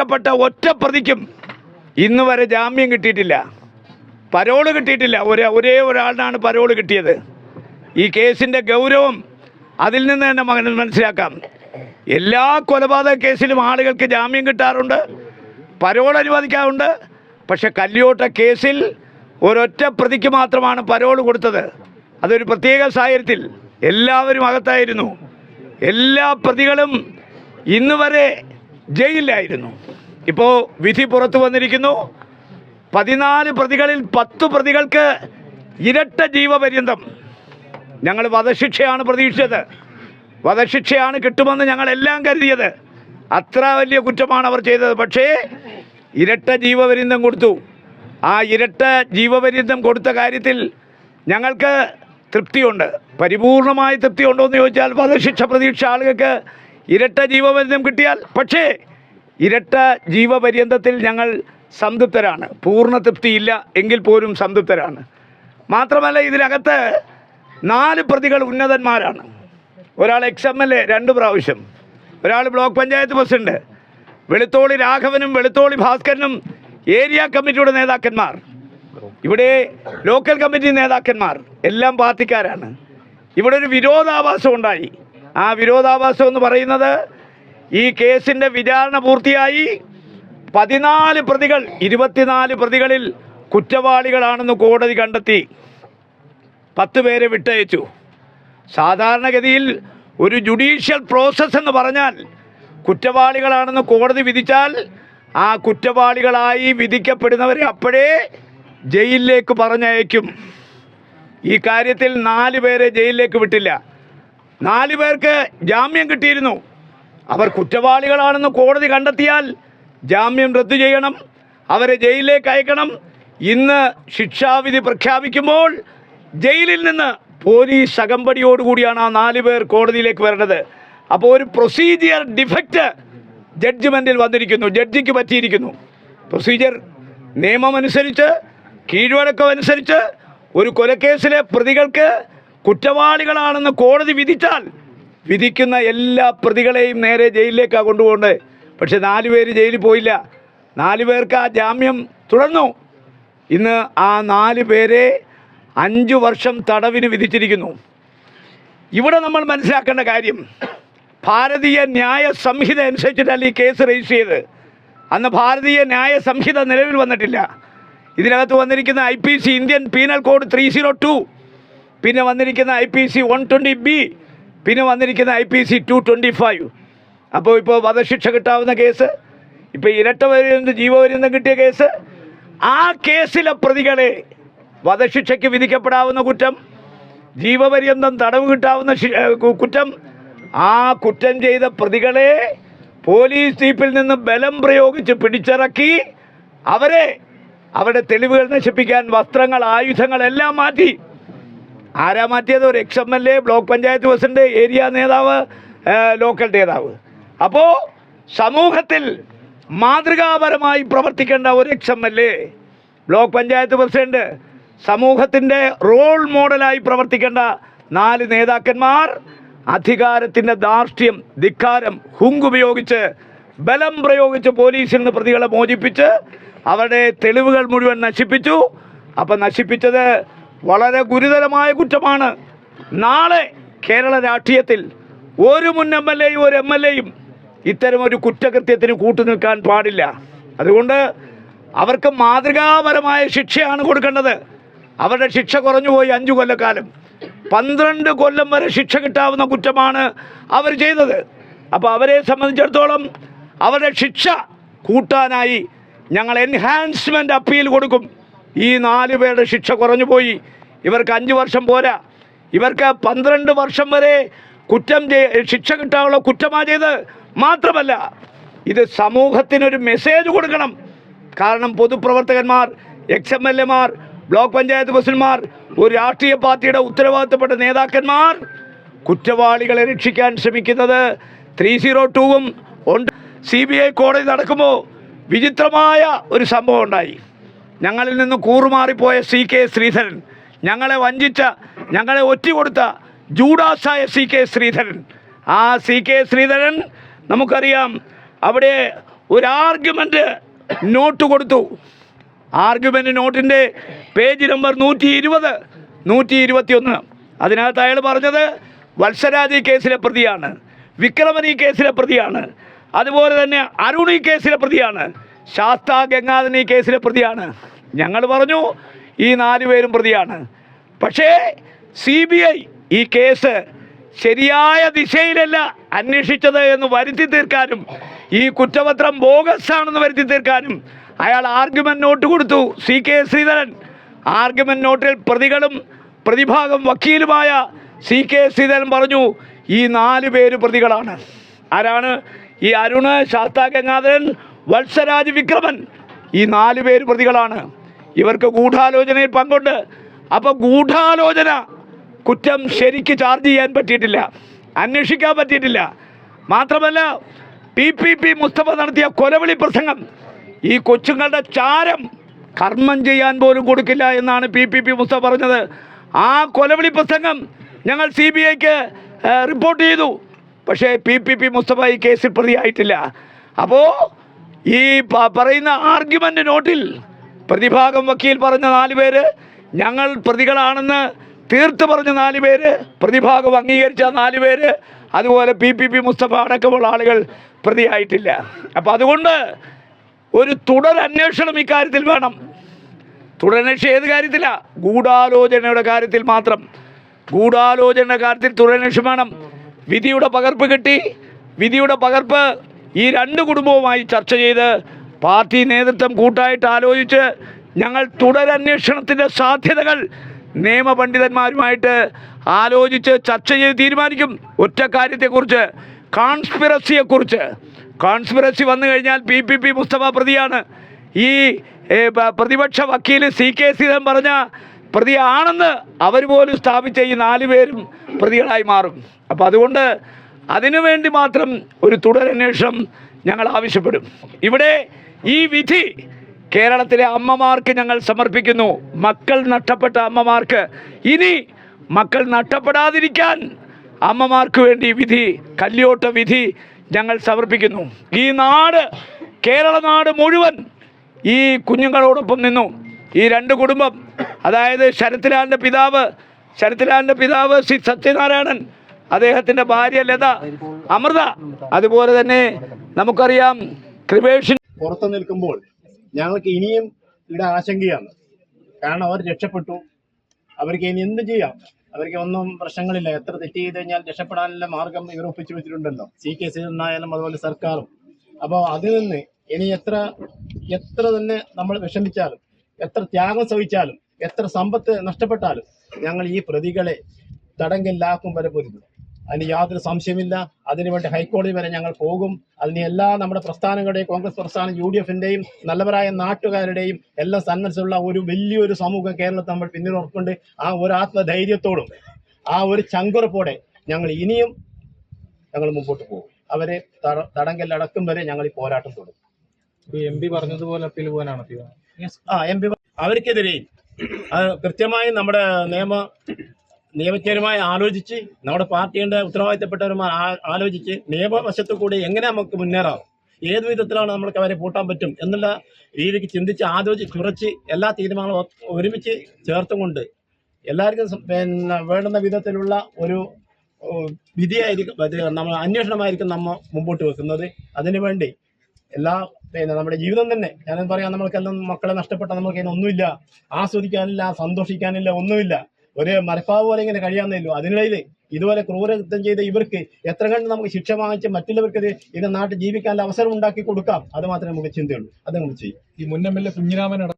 ചേർക്കപ്പെട്ട ഒറ്റ പ്രതിക്കും ഇന്ന് വരെ ജാമ്യം കിട്ടിയിട്ടില്ല. പരോൾ കിട്ടിയിട്ടില്ല. ഒരേ ഒരേ ഒരാളിനാണ് പരോൾ കിട്ടിയത്. ഈ കേസിന്റെ ഗൗരവം അതിൽ നിന്ന് തന്നെ മകൻ മനസ്സിലാക്കാം. എല്ലാ കൊലപാതക കേസിലും ആളുകൾക്ക് ജാമ്യം കിട്ടാറുണ്ട് പരോൾ അനുവദിക്കാറുണ്ട്. പക്ഷെ കല്യോട്ട കേസിൽ ഒരൊറ്റ പ്രതിക്ക് മാത്രമാണ് പരോൾ കൊടുത്തത്. അതൊരു പ്രത്യേക സാഹചര്യത്തിൽ എല്ലാവരും അകത്തായിരുന്നു. എല്ലാ പ്രതികളും ഇന്ന് വരെ ജയിലിലായിരുന്നു. ഇപ്പോൾ വിധി പുറത്തു വന്നിരിക്കുന്നു. പതിനാല് പ്രതികളിൽ പത്ത് പ്രതികൾക്ക് ഇരട്ട ജീവപര്യന്തം. ഞങ്ങൾ വധശിക്ഷയാണ് പ്രതീക്ഷിച്ചത്. വധശിക്ഷയാണ് കിട്ടുമെന്ന് ഞങ്ങളെല്ലാം കരുതിയത്. അത്ര വലിയ കുറ്റമാണ് അവർ ചെയ്തത്. പക്ഷേ ഇരട്ട ജീവപര്യന്തം കൊടുത്തു. ആ ഇരട്ട ജീവപര്യന്തം കൊടുത്ത കാര്യത്തിൽ ഞങ്ങൾക്ക് തൃപ്തിയുണ്ട്. പരിപൂർണമായ തൃപ്തിയുണ്ടോ എന്ന് ചോദിച്ചാൽ വധശിക്ഷ പ്രതീക്ഷ ആളുകൾക്ക് ഇരട്ട ജീവപര്യന്തം കിട്ടിയാൽ പക്ഷേ ഇരട്ട ജീവപര്യന്തത്തിൽ ഞങ്ങൾ സംതൃപ്തരാണ്. പൂർണ തൃപ്തിയില്ല എങ്കിൽ പോലും സംതൃപ്തരാണ്. മാത്രമല്ല ഇതിനകത്ത് നാല് പ്രതികൾ ഉന്നതന്മാരാണ്. ഒരാൾ എക്സ് എം എൽ എ രണ്ട് പ്രാവശ്യം. ഒരാൾ ബ്ലോക്ക് പഞ്ചായത്ത് പ്രസിഡന്റ്. വെളുത്തോളി രാഘവനും വെളുത്തോളി ഭാസ്കരനും ഏരിയ കമ്മിറ്റിയുടെ നേതാക്കന്മാർ. ഇവിടെ ലോക്കൽ കമ്മിറ്റി നേതാക്കന്മാർ. എല്ലാം പാർട്ടിക്കാരാണ്. ഇവിടെ ഒരു വിരോധാഭാസം ഉണ്ടായി. ആ വിരോധാഭാസം എന്ന് പറയുന്നത് ഈ കേസിന്റെ വിചാരണ പൂർത്തിയായി പതിനാല് പ്രതികൾ ഇരുപത്തിനാല് പ്രതികളിൽ കുറ്റവാളികളാണെന്ന് കോടതി കണ്ടെത്തി. പത്ത് പേരെ വിട്ടയച്ചു. സാധാരണഗതിയിൽ ഒരു ജുഡീഷ്യൽ പ്രോസസ്സ് എന്ന് പറഞ്ഞാൽ കുറ്റവാളികളാണെന്ന് കോടതി വിധിച്ചാൽ ആ കുറ്റവാളികളായി വിധിക്കപ്പെടുന്നവരെ അപ്പോഴേ ജയിലിലേക്ക് പറഞ്ഞയക്കും. ഈ കാര്യത്തിൽ നാല് പേരെ ജയിലിലേക്ക് വിട്ടില്ല. നാല് പേർക്ക് ജാമ്യം കിട്ടിയിരുന്നു. അവർ കുറ്റവാളികളാണെന്ന് കോടതി കണ്ടെത്തിയാൽ ജാമ്യം റദ്ദു ചെയ്യണം. അവരെ ജയിലിലേക്ക് അയക്കണം. ഇന്ന് ശിക്ഷാവിധി പ്രഖ്യാപിക്കുമ്പോൾ ജയിലിൽ നിന്ന് പോലീസ് അകമ്പടിയോടുകൂടിയാണ് ആ നാല് പേർ കോടതിയിലേക്ക് വരേണ്ടത്. അപ്പോൾ ഒരു പ്രൊസീജിയർ ഡിഫക്റ്റ് ജഡ്ജ്മെന്റിൽ വന്നിരിക്കുന്നു. ജഡ്ജിക്ക് പറ്റിയിരിക്കുന്നു. പ്രൊസീജിയർ നിയമമനുസരിച്ച് കീഴ്വഴക്കം അനുസരിച്ച് ഒരു കൊലക്കേസിലെ പ്രതികൾക്ക് കുറ്റവാളികളാണെന്ന് കോടതി വിധിച്ചാൽ വിധിക്കുന്ന എല്ലാ പ്രതികളെയും നേരെ ജയിലിലേക്കാണ് കൊണ്ടുപോകേണ്ടത്. പക്ഷേ നാല് പേര് ജയിലിൽ പോയില്ല. നാല് പേർക്ക് ആ ജാമ്യം തുടർന്നു. ഇന്ന് ആ നാല് പേരെ അഞ്ചു വർഷം തടവിന് വിധിച്ചിരിക്കുന്നു. ഇവിടെ നമ്മൾ മനസ്സിലാക്കേണ്ട കാര്യം ഭാരതീയ ന്യായ സംഹിത അനുസരിച്ചിട്ടല്ല ഈ കേസ് രജിസ്റ്റർ ചെയ്ത് അന്ന് ഭാരതീയ ന്യായ സംഹിത നിലവിൽ വന്നിട്ടില്ല. ഇതിനകത്ത് വന്നിരിക്കുന്ന I P C Indian penal code three zero two പിന്നെ വന്നിരിക്കുന്ന I P C one twenty B പിന്നെ വന്നിരിക്കുന്ന I P C two twenty five അപ്പോൾ ഇപ്പോൾ വധശിക്ഷ കിട്ടാവുന്ന കേസ് ഇപ്പോൾ ഇരട്ട വരുന്ന ജീവപര്യന്തം കിട്ടിയ കേസ് ആ കേസിലെ പ്രതികളെ വധശിക്ഷയ്ക്ക് വിധിക്കപ്പെടാവുന്ന കുറ്റം ജീവപര്യന്തം തടവ് കിട്ടാവുന്ന കുറ്റം ആ കുറ്റം ചെയ്ത പ്രതികളെ പോലീസ് ജീപ്പിൽ നിന്ന് ബലം പ്രയോഗിച്ച് പിടിച്ചിറക്കി അവരെ അവരുടെ തെളിവുകൾ നശിപ്പിക്കാൻ വസ്ത്രങ്ങൾ ആയുധങ്ങൾ എല്ലാം മാറ്റി ആരാ മാറ്റിയത്? ഒരു ex M L A block panchayat president area നേതാവ് ലോക്കൽ നേതാവ്. അപ്പോൾ സമൂഹത്തിൽ മാതൃകാപരമായി പ്രവർത്തിക്കേണ്ട ഒരു ex M L A block panchayat president സമൂഹത്തിന്റെ റോൾ മോഡലായി പ്രവർത്തിക്കേണ്ട നാല് നേതാക്കന്മാർ അധികാരത്തിന്റെ ധാർഷ്ട്യം ധിക്കാരം ഹുങ്കുപയോഗിച്ച് ബലം പ്രയോഗിച്ച് പോലീസിൽ നിന്ന് പ്രതികളെ മോചിപ്പിച്ച് അവരുടെ തെളിവുകൾ മുഴുവൻ നശിപ്പിച്ചു. അപ്പം നശിപ്പിച്ചത് വളരെ ഗുരുതരമായ കുറ്റമാണ്. നാളെ കേരള രാഷ്ട്രീയത്തിൽ ഒരു മുൻ എം എൽ എയും ഒരു എം എൽ എയും ഇത്തരം ഒരു കുറ്റകൃത്യത്തിന് കൂട്ടുനിൽക്കാൻ പാടില്ല. അതുകൊണ്ട് അവർക്ക് മാതൃകാപരമായ ശിക്ഷയാണ് കൊടുക്കേണ്ടത്. അവരുടെ ശിക്ഷ കുറഞ്ഞുപോയി അഞ്ചു കൊല്ലക്കാലം. പന്ത്രണ്ട് കൊല്ലം വരെ ശിക്ഷ കിട്ടാവുന്ന കുറ്റമാണ് അവർ ചെയ്തത്. അപ്പോൾ അവരെ സംബന്ധിച്ചിടത്തോളം അവരുടെ ശിക്ഷ കൂട്ടാനായി ഞങ്ങൾ എൻഹാൻസ്മെന്റ് അപ്പീൽ കൊടുക്കും. ഈ നാല് പേരുടെ ശിക്ഷ കുറഞ്ഞു പോയി. ഇവർക്ക് അഞ്ച് വർഷം പോരാ. ഇവർക്ക് പന്ത്രണ്ട് വർഷം വരെ കുറ്റം ശിക്ഷ കിട്ടാനുള്ള കുറ്റമാ ചെയ്ത് മാത്രമല്ല ഇത് സമൂഹത്തിനൊരു മെസ്സേജ് കൊടുക്കണം. കാരണം പൊതുപ്രവർത്തകന്മാർ എക്സ് എം എൽ എമാർ ബ്ലോക്ക് പഞ്ചായത്ത് പ്രസിഡന്റ്മാർ ഒരു രാഷ്ട്രീയ പാർട്ടിയുടെ ഉത്തരവാദിത്തപ്പെട്ട നേതാക്കന്മാർ കുറ്റവാളികളെ രക്ഷിക്കാൻ ശ്രമിക്കുന്നത് ത്രീ സീറോ ടൂവും ഉണ്ട്. സി ബി ഐ കോടതി നടക്കുമ്പോൾ വിചിത്രമായ ഒരു സംഭവം ഉണ്ടായി. ഞങ്ങളിൽ നിന്ന് കൂറുമാറിപ്പോയ സി കെ ശ്രീധരൻ ഞങ്ങളെ വഞ്ചിച്ച ഞങ്ങളെ ഒറ്റുകൊടുത്ത ജൂഡാസായ സി കെ ശ്രീധരൻ. ആ സി കെ ശ്രീധരൻ നമുക്കറിയാം അവിടെ ഒരു ആർഗ്യുമെന്റ് നോട്ട് കൊടുത്തു. ആർഗ്യുമെന്റ് നോട്ടിന്റെ പേജ് നമ്പർ നൂറ്റി ഇരുപത് നൂറ്റി ഇരുപത്തിയൊന്ന് അതിനകത്ത് അയാൾ പറഞ്ഞത് വത്സരാജ് കേസിലെ പ്രതിയാണ് വിക്രമൻ ഈ കേസിലെ പ്രതിയാണ് അതുപോലെ തന്നെ അരുണി കേസിലെ പ്രതിയാണ്. ശാസ്ത ഗംഗാധനി ഈ കേസിലെ പ്രതിയാണ്. ഞങ്ങൾ പറഞ്ഞു ഈ നാല് പേരും പ്രതിയാണ്. പക്ഷേ സി ബി ഐ ഈ കേസ് ശരിയായ ദിശയിലല്ല അന്വേഷിച്ചത് എന്ന് വരുത്തി തീർക്കാനും ഈ കുറ്റപത്രം ബോഗസ് ആണെന്ന് വരുത്തി തീർക്കാനും അയാൾ ആർഗ്യുമെന്റ് നോട്ട് കൊടുത്തു. സി കെ ശ്രീധരൻ ആർഗ്യുമെന്റ് നോട്ടിൽ പ്രതികളും പ്രതിഭാഗം വക്കീലുമായ സി കെ ശ്രീധരൻ പറഞ്ഞു ഈ നാല് പേര് പ്രതികളാണ്. ആരാണ്? ഈ അരുണ് ശാസ്താ ഗംഗാധരൻ വത്സരാജ് വിക്രമൻ. ഈ നാല് പേര് പ്രതികളാണ്. ഇവർക്ക് ഗൂഢാലോചനയിൽ പങ്കുണ്ട്. അപ്പോൾ ഗൂഢാലോചന കുറ്റം ശരിക്ക് ചാർജ് ചെയ്യാൻ പറ്റിയിട്ടില്ല. അന്വേഷിക്കാൻ പറ്റിയിട്ടില്ല. മാത്രമല്ല പി പി പി മുസ്തഫ നടത്തിയ കൊലവിളി പ്രസംഗം ഈ കൊച്ചുങ്ങളുടെ ചാരം കർമ്മം ചെയ്യാൻ പോലും കൊടുക്കില്ല എന്നാണ് പി പി പി മുസ്തഫ പറഞ്ഞത്. ആ കൊലവിളി പ്രസംഗം ഞങ്ങൾ സി ബി ഐക്ക് റിപ്പോർട്ട് ചെയ്തു. പക്ഷേ പി പി പി മുസ്തഫ ഈ കേസിൽ പ്രതിയായിട്ടില്ല. അപ്പോൾ ഈ പറയുന്ന ആർഗ്യുമെന്റ് നോട്ടിൽ പ്രതിഭാഗം വക്കീൽ പറഞ്ഞ നാല് പേര് ഞങ്ങൾ പ്രതികളാണെന്ന് തീർത്ത് പറഞ്ഞ നാല് പേര് പ്രതിഭാഗം അംഗീകരിച്ച നാല് പേര് അതുപോലെ പി പി പി മുസ്തഫ അടക്കമുള്ള ആളുകൾ പ്രതിയായിട്ടില്ല. അപ്പോൾ അതുകൊണ്ട് ഒരു തുടരന്വേഷണം ഇക്കാര്യത്തിൽ വേണം. തുടരന്വേഷണം ഏത് കാര്യത്തിലാണ് ഗൂഢാലോചനയുടെ കാര്യത്തിൽ മാത്രം. ഗൂഢാലോചനയുടെ കാര്യത്തിൽ തുടരന്വേഷണം വേണം. വിധിയുടെ പകർപ്പ് കിട്ടി. വിധിയുടെ പകർപ്പ് ഈ രണ്ട് കുടുംബവുമായി ചർച്ച ചെയ്ത് പാർട്ടി നേതൃത്വം കൂട്ടായിട്ട് ആലോചിച്ച് ഞങ്ങൾ തുടരന്വേഷണത്തിന്റെ സാധ്യതകൾ നിയമപണ്ഡിതന്മാരുമായിട്ട് ആലോചിച്ച് ചർച്ച ചെയ്ത് തീരുമാനിക്കും. ഒറ്റ കാര്യത്തെക്കുറിച്ച് കോൺസ്പിറസിയെക്കുറിച്ച് കോൺസ്പിറസി വന്നു കഴിഞ്ഞാൽ പി പി പി മുസ്തഫ പ്രതിയാണ്. ഈ പ്രതിപക്ഷ വക്കീൽ സി കെ സീതൻ പറഞ്ഞ പ്രതിയാണെന്ന് അവർ പോലും സ്ഥാപിച്ച ഈ നാല് പേരും പ്രതികളായി മാറും. അപ്പോൾ അതുകൊണ്ട് അതിനുവേണ്ടി മാത്രം ഒരു തുടരന്വേഷണം ഞങ്ങൾ ആവശ്യപ്പെടും. ഇവിടെ ഈ വിധി കേരളത്തിലെ അമ്മമാർക്ക് ഞങ്ങൾ സമർപ്പിക്കുന്നു. മക്കൾ നഷ്ടപ്പെട്ട അമ്മമാർക്ക്. ഇനി മക്കൾ നഷ്ടപ്പെടാതിരിക്കാൻ അമ്മമാർക്ക് വേണ്ടി വിധി കല്യോട്ട വിധി ഞങ്ങൾ സമർപ്പിക്കുന്നു. ഈ നാട് കേരള നാട് മുഴുവൻ ഈ കുഞ്ഞുങ്ങളോടൊപ്പം നിന്നു. ഈ രണ്ട് കുടുംബം അതായത് ശരത്ലാലിന്റെ പിതാവ് ശരത്ലാലിന്റെ പിതാവ് ശ്രീ സത്യനാരായണൻ അദ്ദേഹത്തിന്റെ ഭാര്യ ലത അമൃത. അതുപോലെ തന്നെ നമുക്കറിയാം കൃപേഷൻ പുറത്തു നിൽക്കുമ്പോൾ ഞങ്ങൾക്ക് ഇനിയും ഇവിടെ ആശങ്കയാണ്. കാരണം അവർ രക്ഷപ്പെട്ടു. അവർക്ക് ഇനി എന്ത് ചെയ്യാം? അവർക്ക് ഒന്നും പ്രശ്നങ്ങളില്ല. എത്ര തെറ്റ് ചെയ്ത് കഴിഞ്ഞാൽ രക്ഷപ്പെടാനുള്ള മാർഗം ഇവർ ഒപ്പിച്ചു വെച്ചിട്ടുണ്ടല്ലോ. സി കെ സി എന്നായാലും അതുപോലെ സർക്കാരും. അപ്പോൾ അതിൽ നിന്ന് ഇനി എത്ര എത്ര തന്നെ നമ്മൾ വിഷമിച്ചാലും എത്ര ത്യാഗം സഹിച്ചാലും എത്ര സമ്പത്ത് നഷ്ടപ്പെട്ടാലും ഞങ്ങൾ ഈ പ്രതികളെ തടങ്കലിലാക്കും വരെ പൊരുതും അതിന് യാതൊരു സംശയമില്ല അതിനുവേണ്ടി ഹൈക്കോടതി വരെ ഞങ്ങൾ പോകും. അതിന് എല്ലാ നമ്മുടെ പ്രസ്ഥാനങ്ങളുടെയും കോൺഗ്രസ് പ്രസ്ഥാനം യു ഡി എഫിന്റെയും നല്ലവരായ നാട്ടുകാരുടെയും എല്ലാം സന്നദ്ധമുള്ള ഒരു വലിയൊരു സമൂഹം കേരളത്തിൽ നമ്മൾ പിന്നിലുറപ്പുണ്ട് ആ ഒരു ആത്മധൈര്യത്തോടും ആ ഒരു ചങ്കുറപ്പോടെ ഞങ്ങൾ ഇനിയും ഞങ്ങൾ മുമ്പോട്ട് പോകും. അവരെ തടങ്കലടക്കും വരെ ഞങ്ങൾ ഈ പോരാട്ടം തുടരും. എം പി പറഞ്ഞതുപോലെ അപ്പീൽ പോകാനാണ് ആ എം പി അവർക്കെതിരെ കൃത്യമായി നമ്മുടെ നിയമ നിയമജ്ഞരുമായി ആലോചിച്ച് നമ്മുടെ പാർട്ടിയുടെ ഉത്തരവാദിത്തപ്പെട്ടവരുമായി ആലോചിച്ച് നിയമവശത്തു കൂടി എങ്ങനെ നമുക്ക് മുന്നേറാം? ഏത് വിധത്തിലാണ് നമ്മൾക്ക് അവരെ പൂട്ടാൻ പറ്റും എന്നുള്ള രീതിക്ക് ചിന്തിച്ച് ആലോചിച്ച് കുറച്ച് എല്ലാ തീരുമാനങ്ങളും ഒരുമിച്ച് ചേർത്തുകൊണ്ട് എല്ലാവർക്കും പിന്നെ വേണ്ടുന്ന വിധത്തിലുള്ള ഒരു വിധിയായിരിക്കും നമ്മൾ അന്വേഷണമായിരിക്കും നമ്മൾ മുമ്പോട്ട് വെക്കുന്നത്. അതിനുവേണ്ടി എല്ലാ പിന്നെ നമ്മുടെ ജീവിതം തന്നെ ഞാൻ പറയാം നമ്മൾക്കെല്ലാം മക്കളെ നഷ്ടപ്പെട്ട നമുക്ക് അതിനൊന്നുമില്ല ആസ്വദിക്കാനില്ല സന്തോഷിക്കാനില്ല ഒന്നുമില്ല. ഒരു മരപ്പാവ് പോലെ ഇങ്ങനെ കഴിയാന്നല്ലോ അതിനിടയിൽ ഇതുപോലെ ക്രൂരകൃത്യം ചെയ്ത ഇവർക്ക് എത്ര കണ്ട് നമുക്ക് ശിക്ഷ വാങ്ങിച്ച് മറ്റുള്ളവർക്ക് ഇത് നാട്ടിൽ ജീവിക്കാനുള്ള അവസരം ഉണ്ടാക്കി കൊടുക്കാം. അത് മാത്രമേ നമുക്ക് ചിന്തയുള്ളൂ. അത് നമ്മൾ ചെയ്യും. ഈ എ കുഞ്ഞിരാമൻ